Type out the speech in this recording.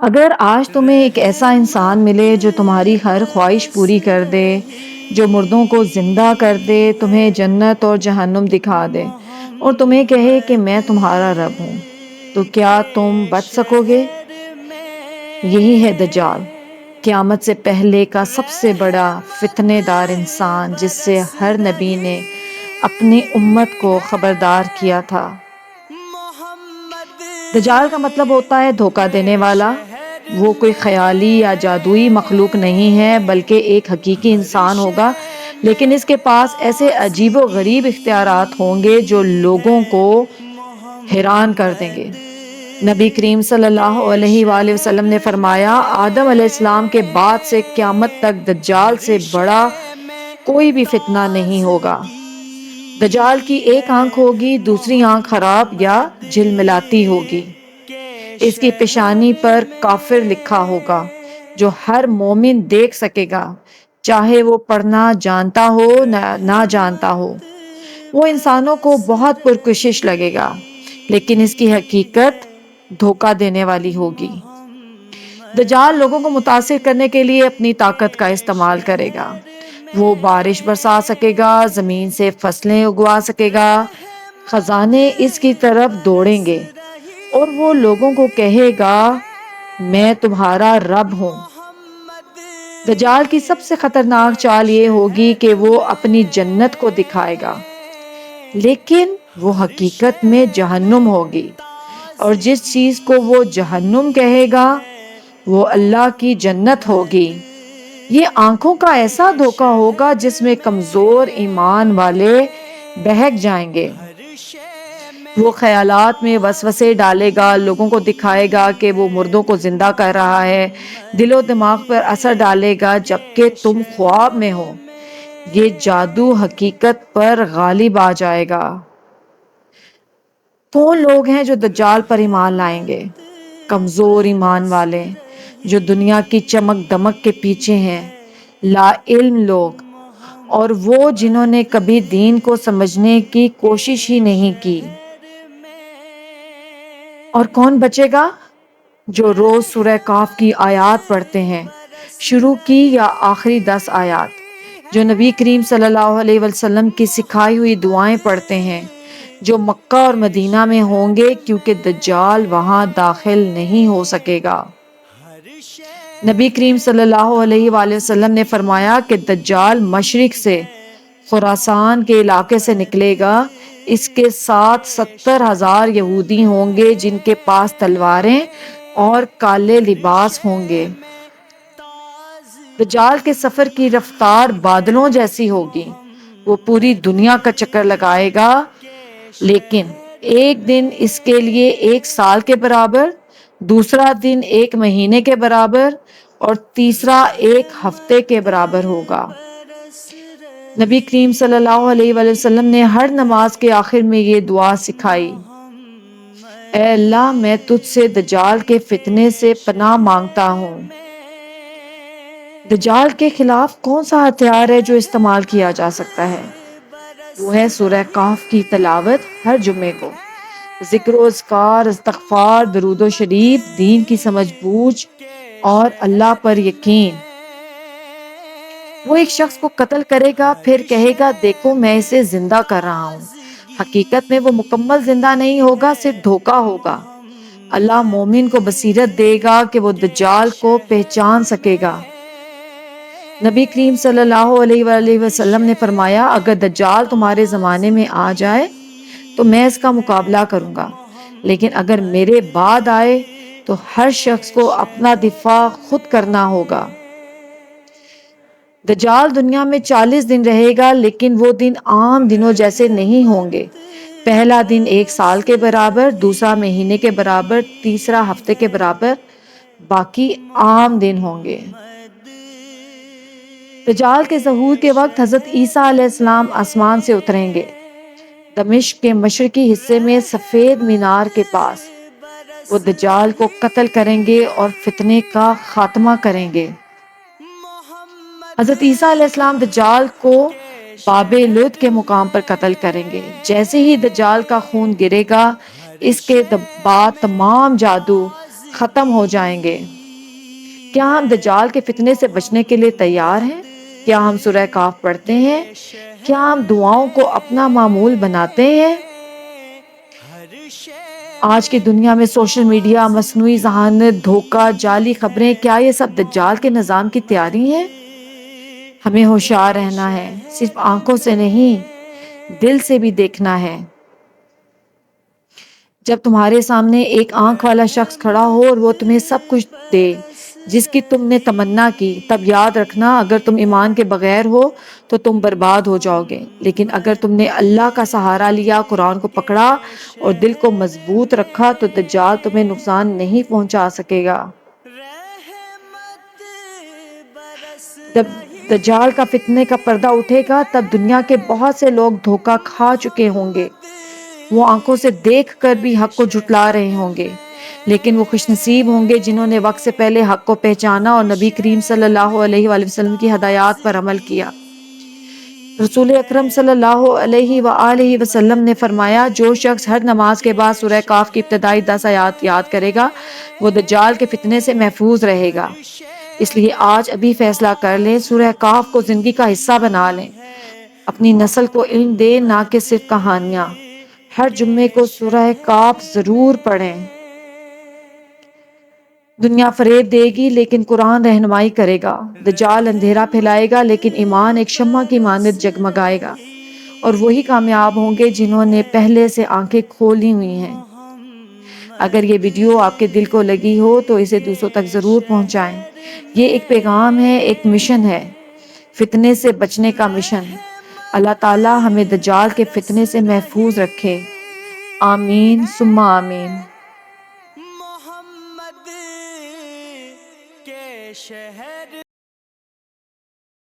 اگر آج تمہیں ایک ایسا انسان ملے جو تمہاری ہر خواہش پوری کر دے، جو مردوں کو زندہ کر دے، تمہیں جنت اور جہنم دکھا دے اور تمہیں کہے کہ میں تمہارا رب ہوں، تو کیا تم بچ سکو گے؟ یہی ہے دجال۔ قیامت سے پہلے کا سب سے بڑا فتنے دار انسان جس سے ہر نبی نے اپنی امت کو خبردار کیا تھا۔ دجال کا مطلب ہوتا ہے دھوکہ دینے والا۔ وہ کوئی خیالی یا جادوئی مخلوق نہیں ہے، بلکہ ایک حقیقی انسان ہوگا۔ لیکن اس کے پاس ایسے عجیب و غریب اختیارات ہوں گے جو لوگوں کو حیران کر دیں گے۔ نبی کریم صلی اللہ علیہ وآلہ وسلم نے فرمایا، آدم علیہ السلام کے بعد سے قیامت تک دجال سے بڑا کوئی بھی فتنہ نہیں ہوگا۔ دجال کی ایک آنکھ ہوگی، دوسری آنکھ خراب یا جل ملاتی ہوگی۔ اس کی پیشانی پر کافر لکھا ہوگا، جو ہر مومن دیکھ سکے گا، چاہے وہ پڑھنا جانتا ہو، نہ جانتا ہو۔ وہ انسانوں کو بہت پرکشش لگے گا، لیکن اس کی حقیقت دھوکہ دینے والی ہوگی۔ دجال لوگوں کو متاثر کرنے کے لیے اپنی طاقت کا استعمال کرے گا۔ وہ بارش برسا سکے گا، زمین سے فصلیں اگوا سکے گا۔ خزانے اس کی طرف دوڑیں گے۔ اور وہ لوگوں کو کہے گا، میں تمہارا رب ہوں۔ دجال کی سب سے خطرناک چال یہ ہوگی کہ وہ اپنی جنت کو دکھائے گا۔ لیکن وہ حقیقت میں جہنم ہوگی۔ اور جس چیز کو وہ جہنم کہے گا، وہ اللہ کی جنت ہوگی۔ یہ آنکھوں کا ایسا دھوکہ ہوگا جس میں کمزور ایمان والے بہک جائیں گے۔ وہ خیالات میں وسوسے ڈالے گا، لوگوں کو دکھائے گا کہ وہ مردوں کو زندہ کر رہا ہے۔ دل و دماغ پر اثر ڈالے گا جبکہ تم خواب میں ہو۔ یہ جادو حقیقت پر غالب آ جائے گا۔ کون لوگ ہیں جو دجال پر ایمان لائیں گے، کمزور ایمان والے، جو دنیا کی چمک دمک کے پیچھے ہیں۔ لا علم لوگ، اور وہ جنہوں نے کبھی دین کو سمجھنے کی کوشش ہی نہیں کی۔ اور کون بچے گا؟ جو روز سورہ کاف کی آیات پڑھتے ہیں۔ شروع کی یا آخری دس آیات۔ جو نبی کریم صلی اللہ علیہ وسلم کی سکھائی ہوئی دعائیں پڑھتے ہیں۔ جو مکہ اور مدینہ میں ہوں گے کیونکہ دجال وہاں داخل نہیں ہو سکے گا۔ نبی کریم صلی اللہ علیہ وآلہ وسلم نے فرمایا کہ دجال مشرق سے خوراسان کے علاقے سے نکلے گا۔ اس کے ساتھ ستر ہزار یہودی ہوں گے جن کے پاس تلواریں اور کالے لباس ہوں گے۔ دجال کے سفر کی رفتار بادلوں جیسی ہوگی۔ وہ پوری دنیا کا چکر لگائے گا۔ لیکن ایک دن اس کے لیے ایک سال کے برابر، دوسرا دن ایک مہینے کے برابر اور تیسرا ایک ہفتے کے برابر ہوگا۔ نبی کریم صلی اللہ علیہ وآلہ وسلم نے ہر نماز کے آخر میں یہ دعا سکھائی۔ اے اللہ، میں تجھ سے دجال کے فتنے سے پناہ مانگتا ہوں۔ دجال کے خلاف کون سا ہتھیار ہے جو استعمال کیا جا سکتا ہے؟ وہ ہے سورہ کاف کی تلاوت ہر جمعے کو۔ ذکر و اذکار، استغفار، درود و شریف، دین کی سمجھ بوجھ اور اللہ پر یقین۔ وہ ایک شخص کو قتل کرے گا، پھر کہے گا، دیکھو میں اسے زندہ کر رہا ہوں۔ حقیقت میں وہ مکمل زندہ نہیں ہوگا، صرف دھوکا ہوگا۔ اللہ مومن کو بصیرت دے گا کہ وہ دجال کو پہچان سکے گا۔ نبی کریم صلی اللہ علیہ وآلہ وسلم نے فرمایا، اگر دجال تمہارے زمانے میں آ جائے تو میں اس کا مقابلہ کروں گا۔ لیکن اگر میرے بعد آئے تو ہر شخص کو اپنا دفاع خود کرنا ہوگا۔ دجال دنیا میں چالیس دن رہے گا، لیکن وہ دن عام دنوں جیسے نہیں ہوں گے۔ پہلا دن ایک سال کے برابر، دوسرا مہینے کے برابر، تیسرا ہفتے کے برابر، باقی عام دن ہوں گے۔ دجال کے ظہور کے وقت حضرت عیسیٰ علیہ السلام آسمان سے اتریں گے۔ دمشق کے مشرقی حصے میں سفید مینار کے پاس۔ وہ دجال کو قتل کریں گے اور فتنے کا خاتمہ کریں گے۔ حضرت عیسیٰ علیہ السلام دجال کو باب لد کے مقام پر قتل کریں گے۔ جیسے ہی دجال کا خون گرے گا، اس کے بعد تمام جادو ختم ہو جائیں گے۔ کیا ہم دجال کے فتنے سے بچنے کے لیے تیار ہیں؟ کیا ہم سورہ کاف پڑھتے ہیں؟ کیا ہم دعاؤں کو اپنا معمول بناتے ہیں؟ آج کی دنیا میں سوشل میڈیا، مصنوعی ذہانت، دھوکہ، جعلی خبریں، کیا یہ سب دجال کے نظام کی تیاری ہے ہمیں ہوشیار رہنا ہے صرف آنکھوں سے نہیں دل سے بھی دیکھنا ہے۔ جب تمہارے سامنے ایک آنکھ والا شخص کھڑا ہو اور وہ تمہیں سب کچھ دے جس کی تم نے تمنا کی تب یاد رکھنا اگر تم ایمان کے بغیر ہو تو تم برباد ہو جاؤ گے۔ لیکن اگر تم نے اللہ کا سہارا لیا قرآن کو پکڑا اور دل کو مضبوط رکھا تو دجال تمہیں نقصان نہیں پہنچا سکے گا۔ دجال کا فتنے کا پردہ اٹھے گا، تب دنیا کے بہت سے لوگ دھوکہ کھا چکے ہوں گے۔ وہ آنکھوں سے دیکھ کر بھی حق کو جھٹلا رہے ہوں گے۔ لیکن وہ خوش نصیب ہوں گے جنہوں نے وقت سے پہلے حق کو پہچانا اور نبی کریم صلی اللہ علیہ وآلہ وسلم کی ہدایات پر عمل کیا۔ رسول اکرم صلی اللہ علیہ وآلہ وسلم نے فرمایا، جو شخص ہر نماز کے بعد سورہ کاف کی ابتدائی دس آیات یاد کرے گا، وہ دجال کے فتنے سے محفوظ رہے گا۔ اس لیے آج ابھی فیصلہ کر لیں، سورہ کاف کو زندگی کا حصہ بنا لیں۔ اپنی نسل کو علم دے نہ کہ صرف کہانیاں۔ ہر جمعے کو سورہ کاف ضرور پڑھیں۔ دنیا فریب دے گی، لیکن قرآن رہنمائی کرے گا۔ دجال اندھیرا پھیلائے گا، لیکن ایمان ایک شمع کی مانت جگمگائے گا۔ اور وہی کامیاب ہوں گے جنہوں نے پہلے سے آنکھیں کھولی ہوئی ہیں۔ اگر یہ ویڈیو آپ کے دل کو لگی ہو تو اسے دوسروں تک ضرور پہنچائیں۔ یہ ایک پیغام ہے، ایک مشن ہے۔ فتنے سے بچنے کا مشن اللہ تعالی ہمیں دجال کے فتنے سے محفوظ رکھے۔ آمین سما آمین۔